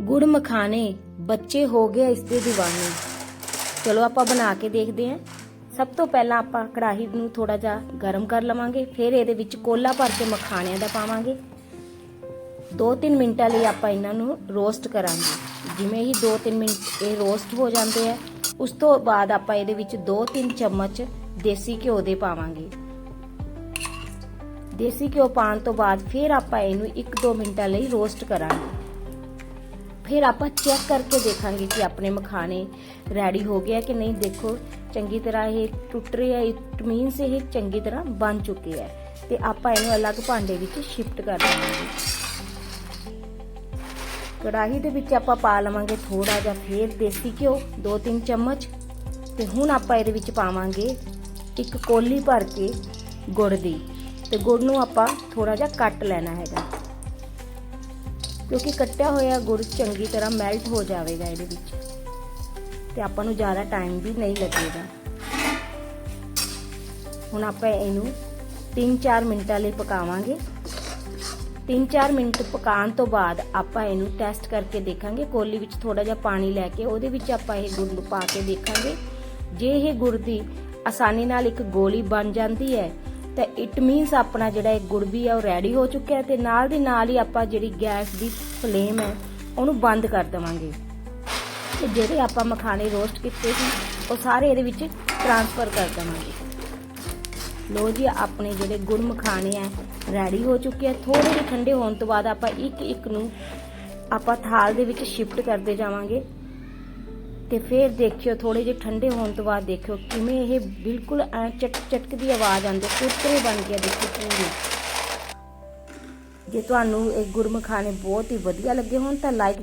ਗੁੜ ਮਖਾਣੇ ਬੱਚੇ ਹੋ ਗਏ ਇਸ ਦੇ دیਵਾਨੇ ਚਲੋ ਆਪਾਂ ਬਣਾ ਕੇ ਦੇਖਦੇ ਹਾਂ। ਸਭ ਤੋਂ ਪਹਿਲਾਂ ਆਪਾਂ ਕੜਾਹੀ ਨੂੰ ਥੋੜਾ ਜਿਹਾ ਗਰਮ ਕਰ ਲਵਾਂਗੇ, ਫਿਰ ਇਹਦੇ ਵਿੱਚ ਕੋਲਾ ਭਰ ਕੇ ਮਖਾਣਿਆਂ ਦਾ ਪਾਵਾਂਗੇ। 2-3 ਮਿੰਟਾਂ ਲਈ ਆਪਾਂ ਇਹਨਾਂ ਨੂੰ ਰੋਸਟ ਕਰਾਂਗੇ। ਜਿਵੇਂ ਹੀ 2-3 ਮਿੰਟ ਇਹ ਰੋਸਟ ਹੋ ਜਾਂਦੇ ਆ, ਉਸ ਤੋਂ ਬਾਅਦ ਆਪਾਂ ਇਹਦੇ ਵਿੱਚ 2-3 ਚਮਚ ਦੇਸੀ ਘਿਓ ਦੇ ਪਾਵਾਂਗੇ। ਦੇਸੀ ਘਿਓ ਪਾਉਣ ਤੋਂ ਬਾਅਦ ਫਿਰ ਆਪਾਂ ਇਹਨੂੰ 1-2 ਮਿੰਟਾਂ ਲਈ ਰੋਸਟ ਕਰਾਂਗੇ। ਫਿਰ ਆਪਾਂ ਚੈੱਕ ਕਰਕੇ ਦੇਖਾਂਗੇ ਕਿ ਆਪਣੇ ਮਖਾਣੇ ਰੈਡੀ ਹੋ ਗਿਆ ਕਿ ਨਹੀਂ। ਦੇਖੋ, ਚੰਗੀ ਤਰ੍ਹਾਂ ਇਹ ਟੁੱਟ ਰਿਹਾ ਇਟ ਮੀਨਸ ਇਹ ਚੰਗੀ ਤਰ੍ਹਾਂ ਬਣ ਚੁੱਕੇ ਹੈ ਤੇ ਆਪਾਂ ਇਹਨੂੰ ਅਲੱਗ ਭਾਂਡੇ ਵਿੱਚ ਸ਼ਿਫਟ ਕਰ ਦੇਵਾਂਗੇ। ਕੜਾਹੀ ਦੇ ਵਿੱਚ ਆਪਾਂ ਪਾ ਲਵਾਂਗੇ ਥੋੜਾ ਜਿਹਾ ਫੇਰ ਦੇਸੀ ਘਿਓ 2-3 ਚਮਚ। ਤੇ ਹੁਣ ਆਪਾਂ ਇਹਦੇ ਵਿੱਚ ਪਾਵਾਂਗੇ ਇੱਕ ਕੋਲੀ ਭਰ ਕੇ ਗੁੜ ਦੀ। ਤੇ ਗੁੜ ਨੂੰ ਆਪਾਂ ਥੋੜਾ ਜਿਹਾ ਕੱਟ ਲੈਣਾ ਹੈਗਾ। ਕਿਉਂਕਿ ਕੱਟਿਆ ਹੋਇਆ ਗੁੜ ਚੰਗੀ ਤਰ੍ਹਾਂ ਮੈਲਟ ਹੋ ਜਾਵੇਗਾ ਇਹਦੇ ਵਿੱਚ। ਤੇ ਆਪਾਂ ਨੂੰ ਜ਼ਿਆਦਾ ਟਾਈਮ ਵੀ ਨਹੀਂ ਲੱਗੇਗਾ। ਹੁਣ ਆਪਾਂ ਇਹਨੂੰ 3-4 ਮਿੰਟਾਂ ਲਈ ਪਕਾਵਾਂਗੇ। 3-4 ਮਿੰਟ ਪਕਾਉਣ ਤੋਂ ਬਾਅਦ ਆਪਾਂ ਇਹਨੂੰ ਟੈਸਟ ਕਰਕੇ ਦੇਖਾਂਗੇ। ਕੋਲੀ ਵਿੱਚ ਥੋੜਾ ਜਿਹਾ ਪਾਣੀ ਲੈ ਕੇ ਉਹਦੇ ਵਿੱਚ ਆਪਾਂ ਇਹ ਗੁੜ ਨੂੰ ਪਾ ਕੇ ਦੇਖਾਂਗੇ। ਜੇ ਇਹ ਗੁੜ ਦੀ ਆਸਾਨੀ ਨਾਲ ਇੱਕ ਗੋਲੀ ਬਣ ਜਾਂਦੀ ਹੈ ਤਾਂ ਇਟ ਮੀਨਸ ਆਪਣਾ ਜਿਹੜਾ ਇਹ ਗੁੜ ਵੀ ਹੈ ਉਹ ਰੈਡੀ ਹੋ ਚੁੱਕਿਆ ਹੈ ਤੇ ਨਾਲ ਦੀ ਨਾਲ ਹੀ ਆਪਾਂ ਜਿਹੜੀ ਗੈਸ ਦੀ ਫਲੇਮ ਹੈ, ਉਹਨੂੰ ਬੰਦ ਕਰ ਦੇਵਾਂਗੇ। ਤੇ ਜਿਹੜੇ ਆਪਾਂ ਮਖਾਣੇ ਰੋਸਟ ਕੀਤੇ ਸੀ, ਉਹ ਸਾਰੇ ਇਹਦੇ ਵਿੱਚ ਟ੍ਰਾਂਸਫਰ ਕਰ ਦੇਵਾਂਗੇ। ਲੋ ਜੀ, ਆਪਣੇ ਜਿਹੜੇ ਗੁੜ ਮਖਾਣੇ ਆ ਰੈਡੀ ਹੋ ਚੁੱਕੇ ਆ। ਥੋੜੇ ਜਿਹੇ ਠੰਡੇ ਹੋਣ ਤੋਂ ਬਾਅਦ ਆਪਾਂ ਇੱਕ ਇੱਕ ਨੂੰ ਆਪਾਂ ਥਾਲ ਦੇ ਵਿੱਚ ਸ਼ਿਫਟ ਕਰਦੇ ਜਾਵਾਂਗੇ। ਤੇ ਫਿਰ ਦੇਖਿਓ ਥੋੜੇ ਜਿਹੇ ਠੰਡੇ ਹੋਣ ਤੋਂ ਬਾਅਦ ਦੇਖਿਓ ਕਿਵੇਂ ਇਹ ਬਿਲਕੁਲ ਐਂ ਚਟ ਚਟਕ ਦੀ ਆਵਾਜ਼ ਆਉਂਦੀ, ਕੁਰਕਰੇ ਬਣ ਗਿਆ ਦੇਖੋ ਪੂਰੇ। ਜੇ ਤੁਹਾਨੂੰ ਇਹ ਗੁੜ ਬਹੁਤ ਹੀ ਵਧੀਆ ਲੱਗੇ ਹੋਣ ਤਾਂ ਲਾਈਕ